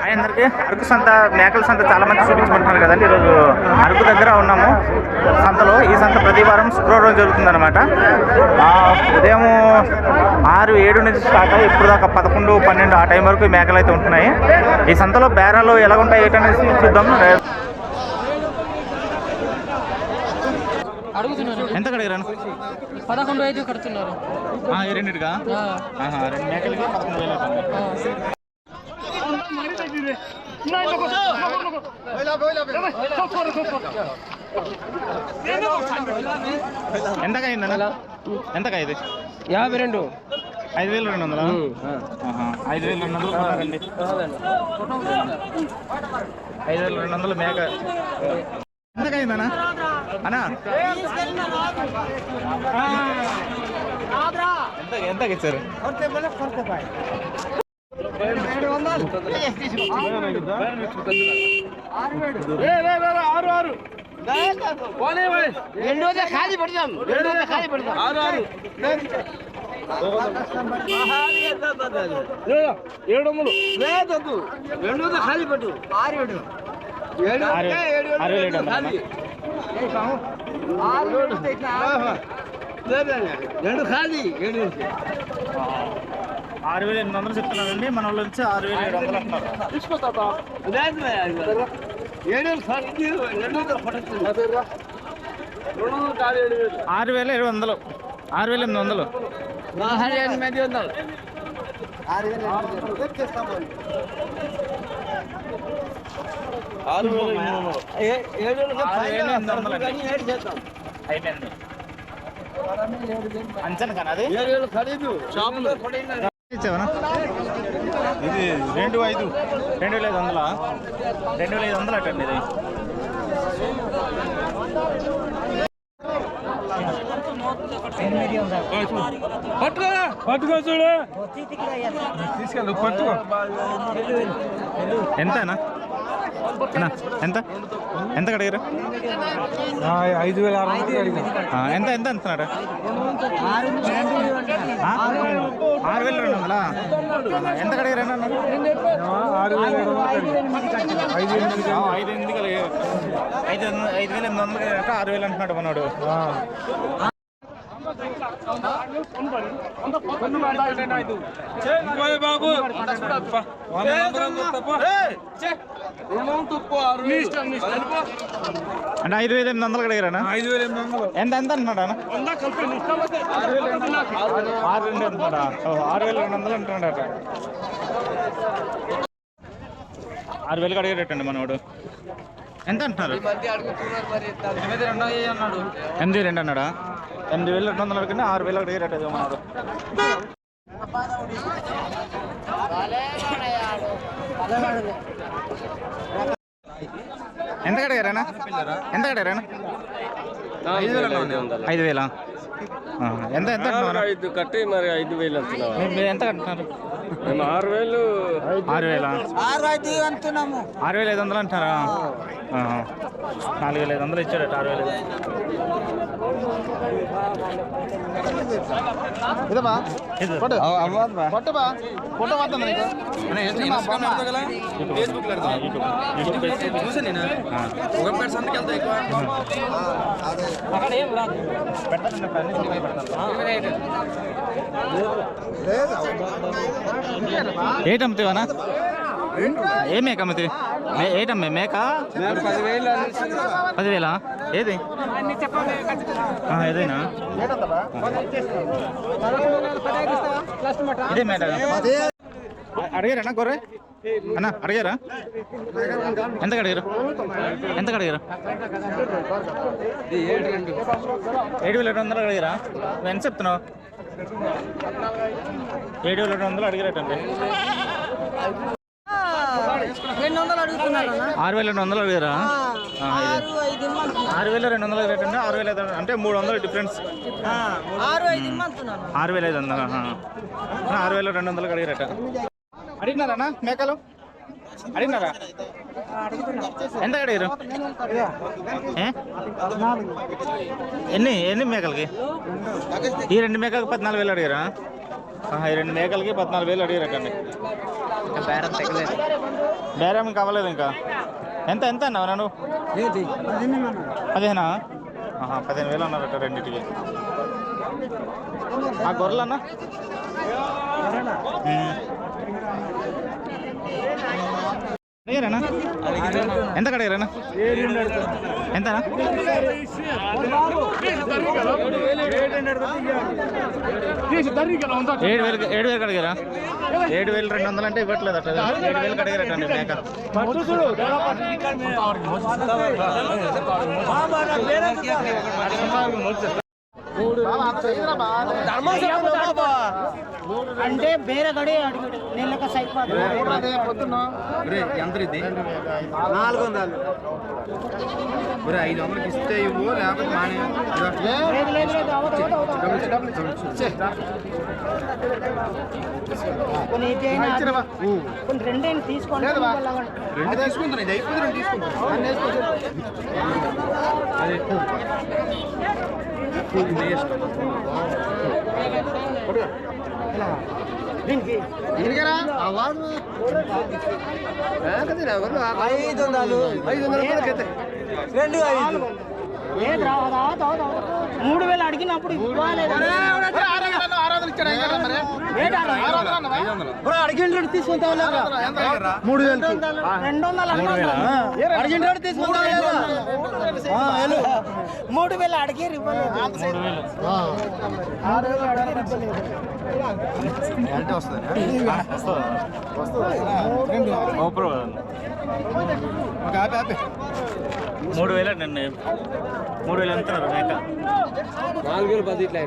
Hi అందరికి. అరకు సంత మేకల సంత చాలా మంది చూపించమంటున్నారు కదండి. ఈరోజు అరకు దగ్గర ఉన్నాము. సంతలో ఈ సంత ప్రతి వారం శుక్రవారం రోజు జరుగుతుంది అనమాట ఉదయం ఆరు ఏడు నుంచి స్టార్ట్ అయ్యి ఇప్పుడు దాకా పదకొండు పన్నెండు ఆ టైం వరకు మేకలు అయితే ఉంటున్నాయి. ఈ సంతలో బేరాలు ఎలా ఉంటాయి ఏంటనేసి చూద్దాం. ఎంత కడిగాను పదకొండు ఐదు కడుతున్నారు. రెండు మేకలకి పదకొండు వేలు అవుతుంది ఆ. ఎంతగా అయిందన్న ఎంతగా ఇది యాభై రెండు. ఐదు వేలు రెండు వందలా? ఐదు వేలు రెండు వందలు కొన్నారండి ఐదు వేలు రెండు వందలు మేక. అయిందన్నా అన్నా? ఎంత ఎంతకి ఇచ్చారు రెండోదే ఖాళీ పెడదాం రెండోదే ఖాళీ పెడదాం ఆరు ఆరు ఏడు వందలు లేదొద్దు ఖాళీ పెట్టు ఆరు ఏడు ఏడు ఏడు ఏడు ఆరు ఏడు రెండు ఖాళీ ఏడు ఆరు వేలు ఎనిమిది వందలు చెప్తున్నారండి. మన వాళ్ళు వచ్చి ఆరు వేలు ఏడు వందలు. అంటున్నారు ఏడు ఖాళీ రెండు వందలు. పడుతుంది రెండు వందలు ఖాళీ ఏడు వేలు ఆరు వేల ఏడు వందలు ఆరు వేల ఎనిమిది వందలు. ఎనిమిది వందలు ఆరు వేల ఏడు ఆరు వేల ఎనిమిది వందలు. అండి. అయిపోయింది అంచనా కానీ అది? ఏడు వేలు ఖరీదు. షాపులో ఇచ్చావనా? ఇది రెండు ఐదు. రెండు వేల ఐదు వందలా? రెండు వేల ఐదు వందలు అటండి ఇది. పట్టుకో పట్టుకో చూడు. తీసుకెళ్ళు పట్టుకో. ఎంతనా? అన్నా, ఎంత? ఎంత కడిగారు? ఐదు వేల ఆరు ఎంత ఎంత అంటున్నాడు? ఆరు వేల రెండు వందలా? ఎంత వందలు ఐదు ఐదు వేల ఎనిమిది వందలు ఆరు వేలు అంటున్నాడు మనోడు. బాబు అంటే ఐదు వేల ఎనిమిది వందలు కడిగారా ఐదు వేల ఎనిమిది వందలు. ఎంత ఎంత అంటున్నాడు ఆరు రెండు అంటున్నాడా? ఆరు వేల రెండు వందలు అంటున్నాడట. ఆరు వేలు కడిగేటండి మనోడు. ఎంత అంటున్నారు? ఎనిమిది రెండు అన్నాడు? ఎనిమిది వేలు రెండు వందలు అడిగినా ఆరు వేలు అడిగేటట్టు మనోడు ఎంత కడిగారానా ఎంత కడిగారానా ఐదు వేల? ఐదు వేలా. ఎంత ఎంత అంటున్నారా? ఐదు కట్టి మరి ఐదు వేలు మీరు ఎంత కట్టినారు మేము ఆరు వేలు. ఆరు వేల? ఆరు ఐదు అంటున్నాము. ఆరు వేల ఐదు వందలు అంటారా ఆహా. నాలుగు వేల ఐదు వందలు ఇచ్చాడట ఆరు వేల ఇదమ్మా ఇది. కొట్టబా కొట్ట నీకు ఏ మేక అమ్ముతావి మే- ఏటమ్మే? మేక? పదివేలు? ఏది? ఏదైనా? ఇదే మేట. అడిగారా గొర్రె? అన్న అడిగారా? ఎంత అడిగారు? ఎంత అడిగారు? ఏడు వేల రెండు వందలు అడిగారా? ఎంత చెప్తున్నావు? ఏడు వేల రెండు వందలు అడిగారటండి. రెండు వందలు అడుగుతున్నారు అన్న. ఆరు వేల రెండు వందలు అడిగారా. ఆరు వేల రెండు వందలు అడిగారండి ఆరు వేల ఐదు అంటే మూడు వందలు డిఫరెన్స్. ఆరు వేల ఐదు వందలు. ఆరు వేల రెండు వందలు అడిగారట. అడిగినారా మేకలు? అడిగినారా? ఎంత అడిగారు? ఎన్ని? ఎన్ని మేకలకి? ఈ రెండు మేకలకు పద్నాలుగు వేలు అడిగారా? రెండు మేకలకి పద్నాలుగు వేలు అడిగారటండి బేరం కావలేదు ఇంకా ఎంత ఎంత అన్నావు నన్ను? పదిహేనా? ఆహా, పదిహేను వేలు అన్నారట రెండింటికి. ఆ గొర్రెలు అన్న? అడిగారేనా? ఎంత అడిగారేనా? ఎంతనా? ఏడు వేలు ఏడు వేలు అడిగారా? ఏడు వేలు రెండు వందలు అంటే ఇవ్వట్లేదు అట్లా. ఏడు వేలు అడిగారటండి మేక. అంటే ಬೇರೆ ಕಡೆ ಅಡಿಗೆ ನೆಲ್ಲಕ ಸೈಡ್ నాలుగు వందలు ఒరే ఐదు వందలకి ఇస్తే ఇవ్వు లేకపోతే మానే లేదు లేదు లేదు అవదు అవదు అవదు కొన్ని ఇదైనా కొన్ని రెండేం తీసుకోండి రెండు తీసుకుంటాను ఇది అయిపోతే రెండు తీసుకుంటాను ఐదు వందలు. ఐదు వందలు రెండు ఐదు. లేదు రావదు అవదు అవదు అవదు మూడు వేలు అడిగినప్పుడు ఇవ్వలేదు. అడిగిన తీసుకుంటావు మూడు వేలు రెండు వందలు అన్నారు. అడిగిన తీసుకుంటావు మూడు వేలు అడిగి ఇవ్వలేదు. అంటే వస్తుంది? ఓప్రో మూడు వేలు అండి మూడు వేలు ఎంత మేక. నాలుగు వేలు పది ఇట్లా